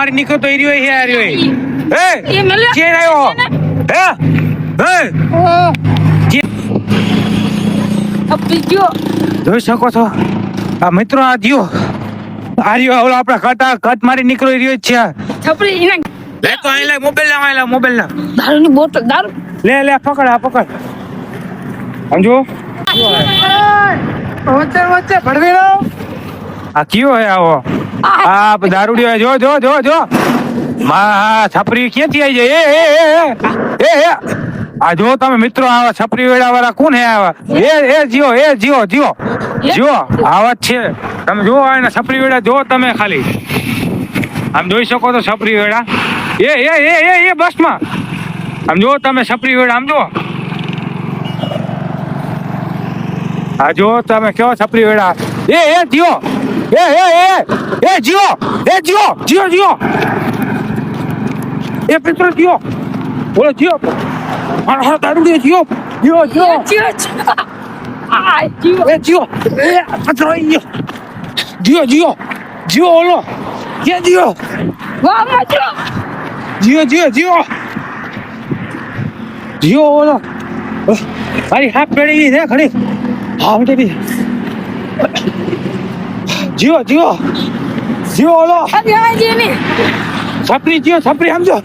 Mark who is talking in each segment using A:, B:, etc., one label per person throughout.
A: મારી નીકળો તો એ રહ્યો હે આર્યો હે જે રહ્યો હે? હે? જોઈ શકો છો. આ મિત્રો આ જીઓ આર્યો રહ્યો ઓલો આપણા કટા કટ મારી નીકળો એ રહ્યો છે
B: છપરી એના
A: લે તો અહીં લે મોબાઈલ ના અહીં લે મોબાઈલ ના
B: દારૂની બોટલ દારૂ.
A: લે લે પકડ આ પકડ. સમજો?
C: વચ્ચે વચ્ચે ભડવી
A: આ કયો હે આવો?
B: આ
A: દારૂડી જો જો જો જો માં હા છપરી ક્યાંથી આવી જાય એ એ એ એ આ જો તમે મિત્રો આવા છપરી વેડા વાળા કોણ હે આવા એ એ જીઓ એ જીઓ જીઓ જીઓ આવા જ છે તમે જો એને છપરી વેડા જો તમે ખાલી આમ જોઈ શકો તો છપરી વેડા એ એ એ એ એ બસમાં આમ જો તમે છપરી વેડા આમ જો આ જો તમે કેવો છપરી વેડા એ એ જીઓ એ એ એ એ જીઓ એ જીઓ જીઓ જીઓ. એ પિત્ર જીઓ. બોલો જીઓ. મારા હા દારૂ જીઓ. જીઓ જીઓ.
B: જીઓ
A: એ જીઓ. એ પત્રો જીઓ જીઓ જીઓ. જીઓ ઓલો. કે જીઓ.
B: વાહ વાહ જીઓ.
A: જીઓ જીઓ જીઓ. જીઓ ઓલો. મારી હાથ પેડી છે ખડી હા બેટી જીઓ જીઓ જીઓ ઓલો. છપરી જીઓ છપરી સમજો.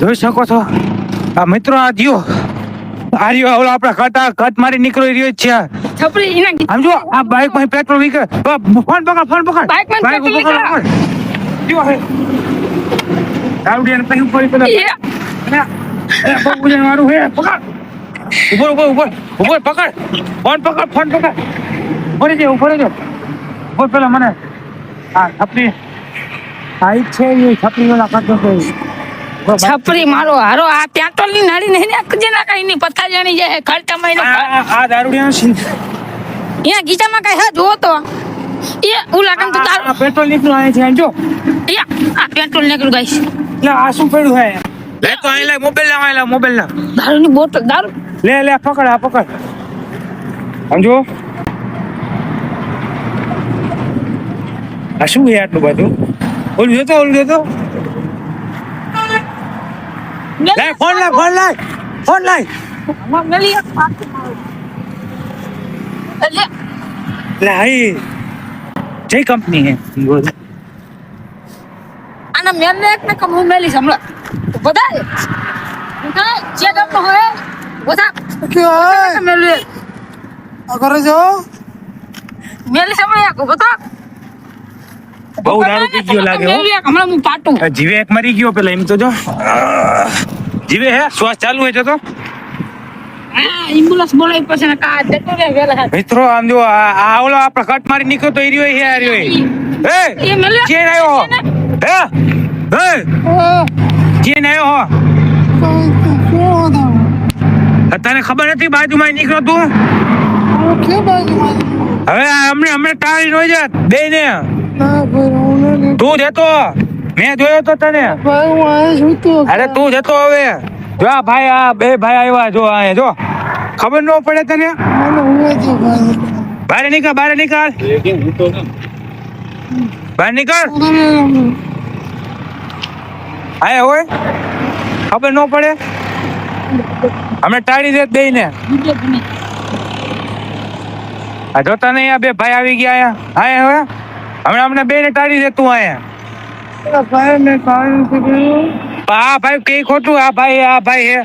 A: જોઈ શકો છો. આ મિત્રો આ જીઓ આ રહ્યો ઓલો આપણા કટા કટ મારી નીકળી રહ્યો છે. સમજો
B: છપરી
A: આ બાઈકમાં પેટ્રોલ વીકે ફોન પકડ ફોન પકડ. બાઈકમાં
B: પેટ્રોલ
A: પકડ. જીઓ હે. દારૂડિયાને પછી ઉપર પેલા
B: એ
A: બહુ વજન વાળું હે પકડ. ઉપર ઉપર ઉપર ઉપર પકડ. ફોન પકડ ફોન પકડ. ઉપર જે ઉપર જે ઉપર પેલા મને. હા છપરી. આ ઈ છે એ છપરી વાળા કરતો તો.
B: છપરી મારો હારો આ પેટ્રોલની નાડી નહીં ને ના કઈ ની પથા જાણી જાય ખર્ચા મહિનો
A: આ દારૂડિયા આ
B: અહીંયા ગીચામાં કઈ હા જોવો તો. એ ઉલા કામ તો તારું
A: આ પેટ્રોલ નીકળું આય છે જો
B: એ આ પેટ્રોલ નીકળ્યું ગાઈસ.
A: એટલે આ શું પડ્યું હે લે તો અહીં લે મોબાઈલ ના અહીં લે મોબાઈલ ના
B: દારૂની બોટલ દારૂ.
A: લે લે પકડ આ પકડ. સમજો? આ શું છે આટલું બધું? ઓલું જોતો ઓલું જોતો? લે ફોન લાય ફોન લાય ફોન લે
B: મળી એક પાછું મારું. એટલે
A: લે હાઈ. જય કંપની હે.
B: આના મેલ એક ને કમ હું મેલી જે ગમ હોય બધા
A: બહુ દારૂ પી ગયો લાગે હો.
B: મેલી એક હમણાં હું પાટું
A: જીવે એક મરી ગયો પેલા એમ તો જો. જીવે હે શ્વાસ ચાલુ હે જો તો.
B: હા એમ્બ્યુલન્સ બોલાવી પછી ને કા જતો રે વેલા
A: મિત્રો આમ જો આ આ ઓલો આપણે કટ મારી નીકળ્યો તો હે આ હે
B: એ. મેલ્યો.
A: ચેન આવ્યો હે. હે ચેન આવ્યો હો. તને ખબર નથી બાજુમાં નીકળો તું? હવે અમને અમને ટાળી નો. જાત બે ને
C: હું
A: તું જતો. મેં જોયો તો તને.
C: હું
A: અરે તું જતો હવે. જો આ ભાઈ આ બે ભાઈ આવ્યા જો આ જો. ખબર ન પડે તને?
C: હું
A: બહાર નીકળ બહાર નીકળ. બહાર નીકળ. આયા હોય? ખબર ન પડે? હમણે ટાળી દે બે ને આ જોતા નહીં આ બે ભાઈ આવી ગયા આયા હવે? હમણાં અમને બે ને ટાળી દે તું આયા આ ભાઈ કઈ ખોટું? આ ભાઈ આ ભાઈ હે.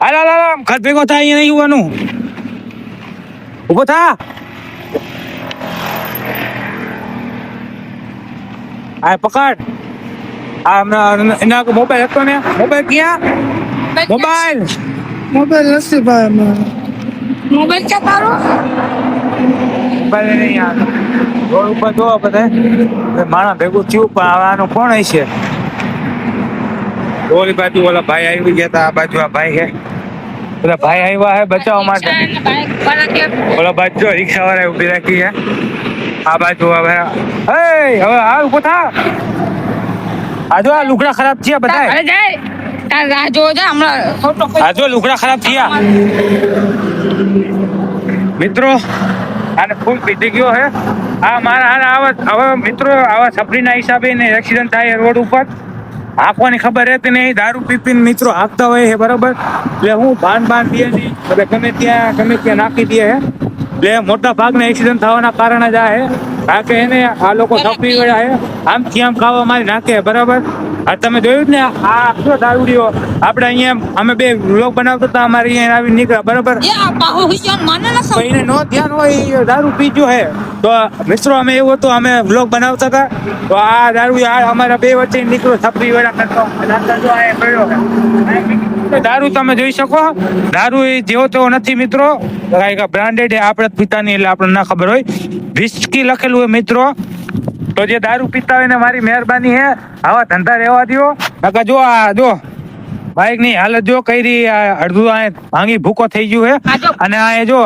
A: હાલ હાલ ભેગો થાય અહીંયા નહીં હોવાનું. ઊભો થા. આ પકડ. આ એના મોબાઈલ હતો ને? મોબાઈલ ક્યાં? Mobile
C: mobile. નથી ભાઈ
B: મોબાઈલ ક્યાં તારો?
A: મોબાઈલ નહીં આ રોડ ઉપર જોવો બધા. માણા ભેગું થયું પણ હવે કોણ હશે? ઓલી બાજુ ઓલા ભાઈ આવી ગયા હતા આ બાજુ આ ભાઈ હે. પેલા ભાઈ આવ્યા હે બચાવવા માટે. ઓલા બાજુ જો રિક્ષા વાળા ઊભી રાખી છે આ બાજુ હવે. એ હવે આ ઊભો થા. આ જો આ લુગડા ખરાબ થયા બધા
B: તાર રાહ જોવો છે હમણાં
A: જો લુગડા ખરાબ થયા. મિત્રો, આને ફૂલ પીધી ગયો હે. આ મારા હાલ આવા હવે મિત્રો, આવા સફરીના હિસાબે ને એક્સિડન્ટ થાય રોડ ઉપર. હાંકવાની ખબર રહેતી નહીં. દારૂ પીપીને મિત્રો હાંકતા હોય છે બરોબર? એટલે હું ભાન ભાન દે નહીં. એટલે ગમે ત્યાં ગમે ત્યાં નાખી દે હે. એટલે મોટા ભાગના એક્સિડન્ટ થવાના કારણે જ આ છે કારણ કે એને આ લોકો સફી ગયા છે. આમથી આમ ખાવા મારી નાખે બરાબર? આ તમે જોયું ને આ આખો દારૂડીઓ આપણે અહીંયા અમે બે વ્લોગ બનાવતા હતા અમારે અહીંયા આવી નીકળ્યા બરાબર? એને નો ધ્યાન હોય દારૂ પીજો હે. તો મિત્રો અમે એવું હતું અમે વ્લોગ બનાવતા હતા. તો આ દારૂ આ અમારા બે વચ્ચે નીકળો છપરી વેળા કરતો. દારૂ તમે જોઈ શકો. દારૂ એ જેવો તેવો નથી મિત્રો. બ્રાન્ડેડ આપણે પિતાની પીતા એટલે આપણને ના ખબર હોય. વિસ્કી લખેલું હોય મિત્રો. તો જે દારૂ પીતા હોય ને મારી મહેરબાની હે. આવા ધંધા રહેવા દો નકા જો આ જો બાઈકની હાલત જો કઈ રહી અડધું આ ભાંગી ભૂકો થઈ ગયું હે. અને આ જો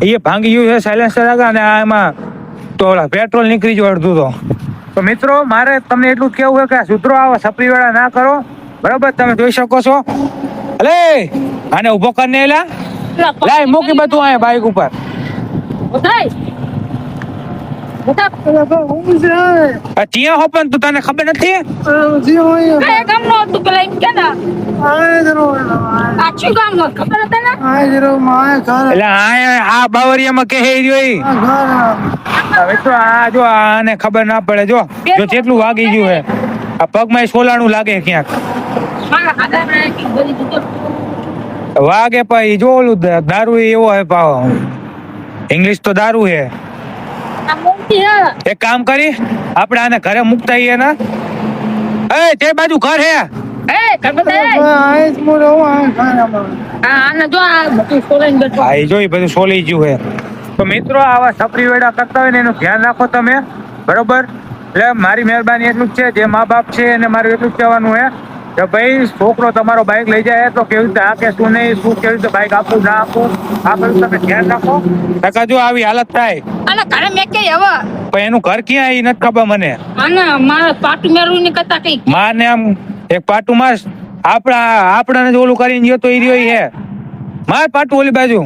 A: એ ભાંગી ગયું છે સાયલેન્સર આગળ અને આ એમાં તો પેટ્રોલ નીકળી ગયું અડધું તો. તો મિત્રો મારે તમને એટલું જ કેવું છે કે સુધરો આવા સપરી વેળા ના કરો. બરોબર? તમે જોઈ શકો છો. અલે આને ઊભો કરીને એલા. લાય મૂકી બધું અહીંયા બાઈક ઉપર.
B: બધાય
C: ભાઈ હું
A: પણ તું તને ખબર નથી?
C: અરે જે હોય
B: કયા ગામનો હતું પેલા એમ કે ના.
C: આય જરો
B: આછું કામ નો ખબર હતા ને?
C: જરો માય ઘર
A: એટલે આ આ બાવરિયામાં કે હે રહ્યો હવે તો આ જો આને ખબર ના પડે. જો જો જેટલું વાગી ગયું હે. આ પગમાં સોલાણું લાગે ક્યાંક. વાગે પછી જો ઓલું દારૂ એવો હે પાવો ઇંગ્લિશ તો દારૂ હે. એક કામ કરી આપણે આને ઘરે મુકતા આવીએ ને. એ તે બાજુ ઘર હે.
B: એ
C: મોર
B: આને જો આ બધું બેઠો.
A: બધું સોલી ગયું હે. તો મિત્રો આવા સપરી વેડા કરતા હોય ને એનું ધ્યાન રાખો તમે. બરોબર? એટલે મારી મહેરબાની એટલું જ છે જે મા બાપ છે એને મારું એટલું જ કહેવાનું હે. કે ભાઈ છોકરો તમારો બાઇક લઈ જાય તો કેવી રીતે આ કે શું નહીં શું કેવી રીતે બાઇક આપવું ના આપવું આ બધું તમે ધ્યાન રાખો. ટકા જો આવી હાલત થાય.
B: અને ઘરે મેં કે હવે?
A: પણ એનું ઘર ક્યાં એ નથી ખબર મને.
B: આને મારે પાટું મેળવું ને કરતા કઈ
A: માને આમ એક પાટું માસ આપણા આપણાને જ ઓલું કરીને ગયો તો એ રહ્યો ઈ હે. માર પાટું ઓલી બાજુ.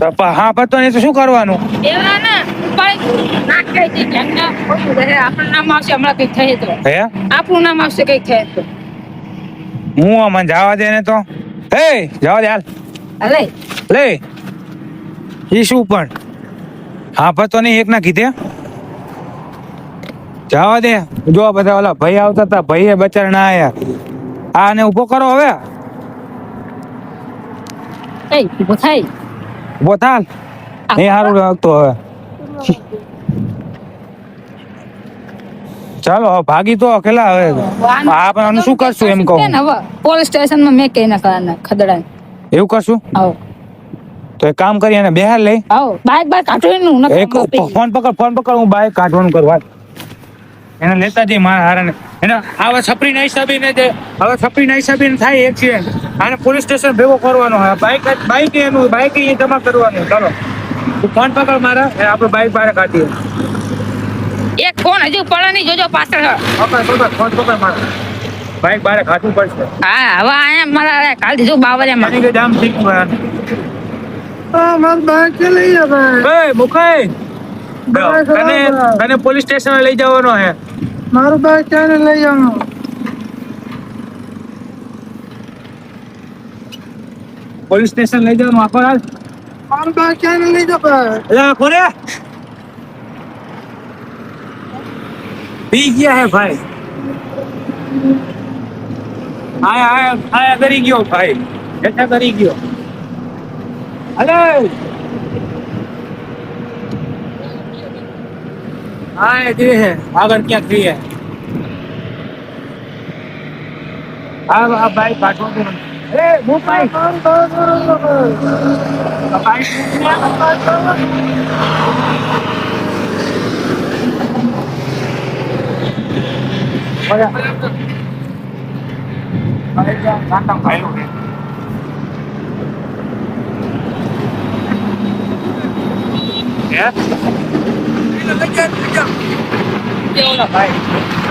A: હા પતો નહીં તો શું કરવાનું?
B: એવા ને ઉપાય ના કહી દે ધ્યાન ના ખોટું રહે આપણું નામ આવશે હમણાં કંઈક થાય તો
A: હે?
B: આપણું નામ આવશે કંઈક થાય તો
A: હું આમાં જવા દે ને તો? હે જવા દે હાલ.
B: અલે
A: લે. ઈ શું પણ? હા પતો નહીં એક ના કીધે. જવા દે. જો બધા ઓલા ભાઈ આવતા હતા ભાઈએ બચાર ના આયા. આને ઊભો કરો હવે.
B: એ ઊભો થાય.
A: ઊભો થાલ નહીં સારું લાગતું હવે. ચાલો ભાગી તો કેટલા હવે? આપણે શું કરશું એમ કહું?
B: પોલીસ સ્ટેશનમાં મેં કઈ ના ખદડા
A: એવું કરશું? તો એક કામ કરી અને બેહાર લઈ.
B: બાઈક બાઈક
A: એક ફોન પકડ ફોન પકડ હું બાઈક કાઢવાનું કરવા એને લેતા જઈ મારા હારાને. એને આવા છપરીના હિસાબે ને જે હવે છપરીના હિસાબે ને થાય એક્સિડન્ટ આને પોલીસ સ્ટેશન ભેગો કરવાનો હોય. બાઈક બાઈક એનું બાઈક એ જમા કરવાનું. ચાલો. તું ફોન પકડ મારા. આપણે બાઈક બહાર કાઢીએ.
B: એક ફોન હજુ પડે નહીં. જોજો પાછળ.
A: પકડ પકડ ફોન પકડ મારા. બાઈક બહાર કાઢવું પડશે.
B: હા હવે અહીંયા મારા કાલ દીધું બાવરિયામાં
A: કે જામ ઠીક ગયું
C: આ માર બાઈક કે લઈ જા ભાઈ.
A: એ મુખાઈ. તને તને પોલીસ સ્ટેશન લઈ જવાનો હે.
C: મારું બાઈક ક્યારે લઈ જવાનું
A: પોલીસ સ્ટેશન લઈ જવાનું આખો રાત
C: મારું બાઈક ક્યારે લઈ જા ભાઈ
A: એટલે આખો રે પી ગયા હે ભાઈ. આય આયા આયા કરી ગયો ભાઈ. હેઠા કરી ગયો. અલે આય જે હે આગળ ક્યાંક જઈએ આ આ ભાઈ પાછો તો એ હું ભાઈ
C: મારું બાઈક બરોબર
A: ભાઈ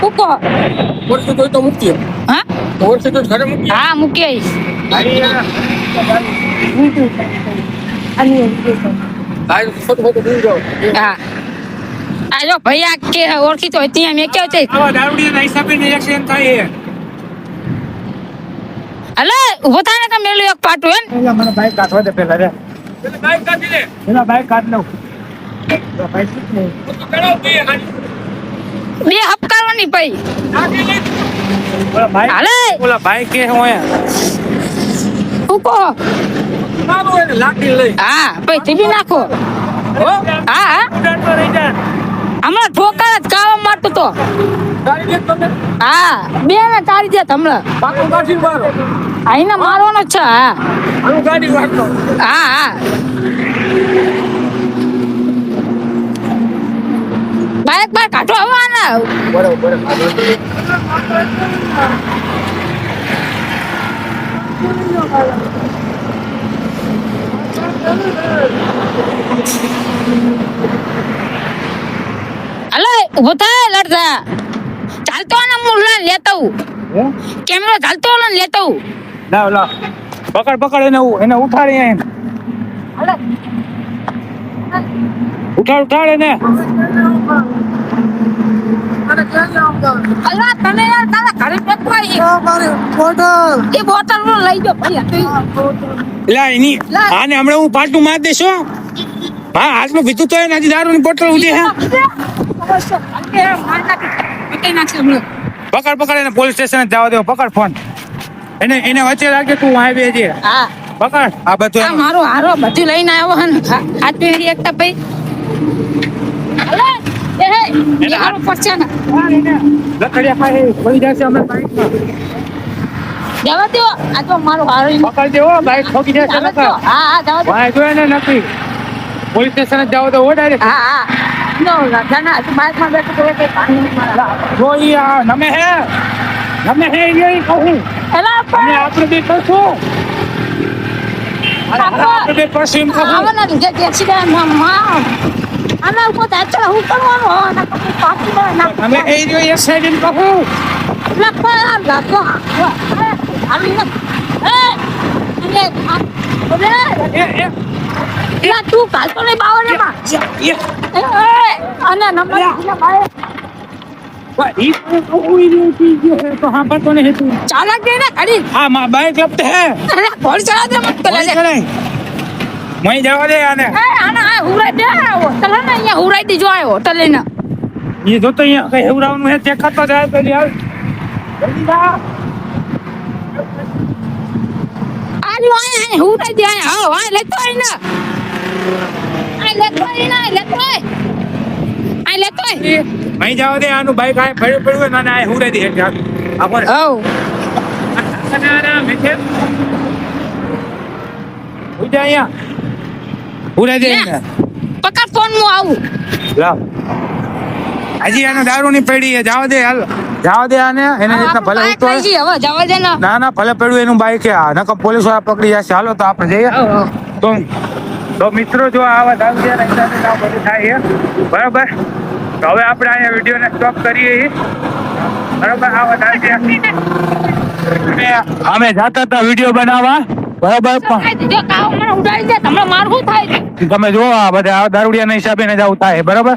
B: ઉકો
D: વર્ષે જોઈ તો મૂકીએ.
B: હા?
D: વર્ષે તો ઘરે મૂકીએ.
B: હા મૂકી
D: આ
B: હા. જો ભૈયા કે ઓળખીતો હોય ત્યાં મેં કેવું છે
A: હિસાબે થાય છે.
B: હલે ઊભો થાય ને તમે એક પાટું
A: એમ મને બાઈક કાઢવા દે પેલા રે
D: બાઈક કાઢી દે.
A: પેલા બાઈક કાઢ લઉં.
B: બે હપકારવાની
A: બાઈક
B: હાલે.
A: ઓલા ભાઈ કે હું
B: ઉકો
D: લાકડી લઈ.
B: હા ભાઈ ટીવી નાખો.
D: હો?
B: હા હમણાં ઠોકાર જ કાવા મારતો તો. હા બે ને તારી દે હમણાં.
D: પાકું કાઢી મારો.
B: અહીંને મારવાનો છે હા.
D: ગાડી
B: હા. બાઈક બાર કાઢો આવવાના
D: બરોબર
B: હલો ઊભો થાય લડતા. ચાલતો ને હું લેતો
A: હું?
B: કેમેરો ચાલતો ને લેતો ના
A: લાવ પકડ પકડ એને એને ઉઠાડી એને ઉઠાડ ઉઠાડ એને.
B: અલા તને યાર તારા ઘરે બેઠો
C: મારી બોટલ.
B: એ બોટલ નો લઈ જાઓ ભાઈ
A: લા એની. આને હમણાં હું પાટું માર દેશો હા. હાથમાં પીધું તો એને હજી દારૂની બોટલ ઉધી હે. પકડ પકડ એને પોલીસ સ્ટેશન જવા દેવો પકડ ફોન. એને એને વચ્ચે રાખજે તું હાઈવે છે
B: હા.
A: પકડ. આ બધું
B: આ મારો હારો બધું લઈને આવ્યો હે ને. હા, હાથ પેરી એકતા ભાઈ.
A: પોલીસ સ્ટેશન જ જાવ તો ડાયરેક્ટ
B: હા હા. નો રાજા ના તું બાઈકમાં બેઠો તો કઈ પાણી મારા.
A: જો ઈ નમે હે નમે હે ઈ કહું.
B: એલા પણ
A: આપણે આપણે બે કરશું એમ કહું
B: આવવાના લીધે એક્સિડન્ટમાં આના ઉપર તાચળ હું કરવાનું હો ના પછી ના ના
A: અમે એ જો એક સાઈડ એમ કહું
B: લખવા લખવા આવી એ અને ઓલે
A: એ એ
B: તું કાલતો નહીં બાવને માં
A: એ
B: એ. અને નંબર દીધા ભાઈ
A: વા, ઈ તો કહું ઈ રહ્યું ઈ ગયો હે, તો સાંભળતો નહીં તું
B: ચાલક દે ને ગાડી
A: હા માં બાઈક લપતે હે
B: અરે ઘોડ ચલા દે મત કરે
A: કોઈ કરે મય જવા દે આને
B: એ આના આ હુરાઈ દે હોટલ હે ને અહીંયા હુરાઈ દીજો આ હોટલ લઈને
A: એ જો તો અહીંયા કઈ હેવરાવાનું હે ચેક કરતો જાય પેલી હાલ જલ્દી જા
B: આજો આયા હુરાઈ દે આયા હા હા લેતો આય ને આ લેતો આય ને આ લેતો આય આ લેતો આય
A: મય દે આનું બાઈક આ પડ્યું પડ્યું હોય ને આને આ હુરાઈ આપણ
B: હવ
A: અને આને અહીંયા. હુરાઈ દે એને
B: ફોન હું આવું.
A: લાવ. હજી આને દારૂ ની પડી છે જાવ દે હાલ. જાવ દે આને એને રીતના ભલે
B: હવે જવા દે ના.
A: ના ભલે પડ્યું એનું બાઈક આ. નકર પોલીસવાળા પકડી જશે. હાલો તો આપણે જઈએ. તો તો મિત્રો જો આવા દારૂ રસ્તા છે બધું થાય છે. બરાબર? તો હવે આપણે અહીંયા વિડીયોને સ્ટોપ કરીએ. બરાબર? આવા દારૂ અમે- અમે જાતા હતા વીડિયો બનાવવા. બરાબર? પણ
B: જો કાવ મને ઉડાડી દે તમને મારવું થાય છે.
A: તમે જો આ બધા આ દારૂડિયાના હિસાબે ને જ આવું થાય બરાબર?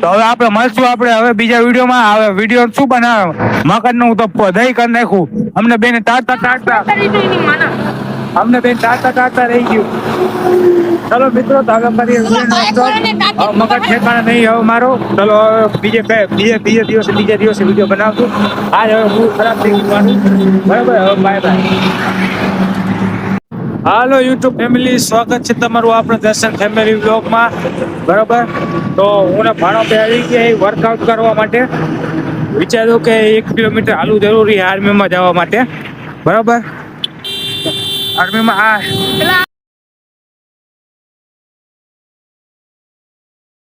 A: તો હવે આપણે મળશું આપણે હવે બીજા વિડીયોમાં. હવે વીડિયો શું બનાવે? મકરનું તો દહી કરી નાખું અમને બેને તારતા તારતા. અમને બેન ટાટા ટાટા રહી ગયું. ચલો મિત્રો તો હવે મગજ ઠેકાણે નહીં હવે મારો. ચલો બીજે બીજે બીજે દિવસે બીજા દિવસે વીડિયો બનાવશું. આજ હવે હું ખરાબ થઈ ગયું બરાબર? હવે બાય બાય હાલો યુટ્યુબ ફેમિલી સ્વાગત છે તમારું આપણે દર્શન ફેમિલી બ્લોગમાં બરાબર? તો હું ને ભાણો પહેરી ગયા વર્કઆઉટ કરવા માટે. વિચાર્યું કે એક કિલોમીટર હાલવું જરૂરી આર્મીમાં જવા માટે. બરાબર? આર્મીમાં આ
B: પેલા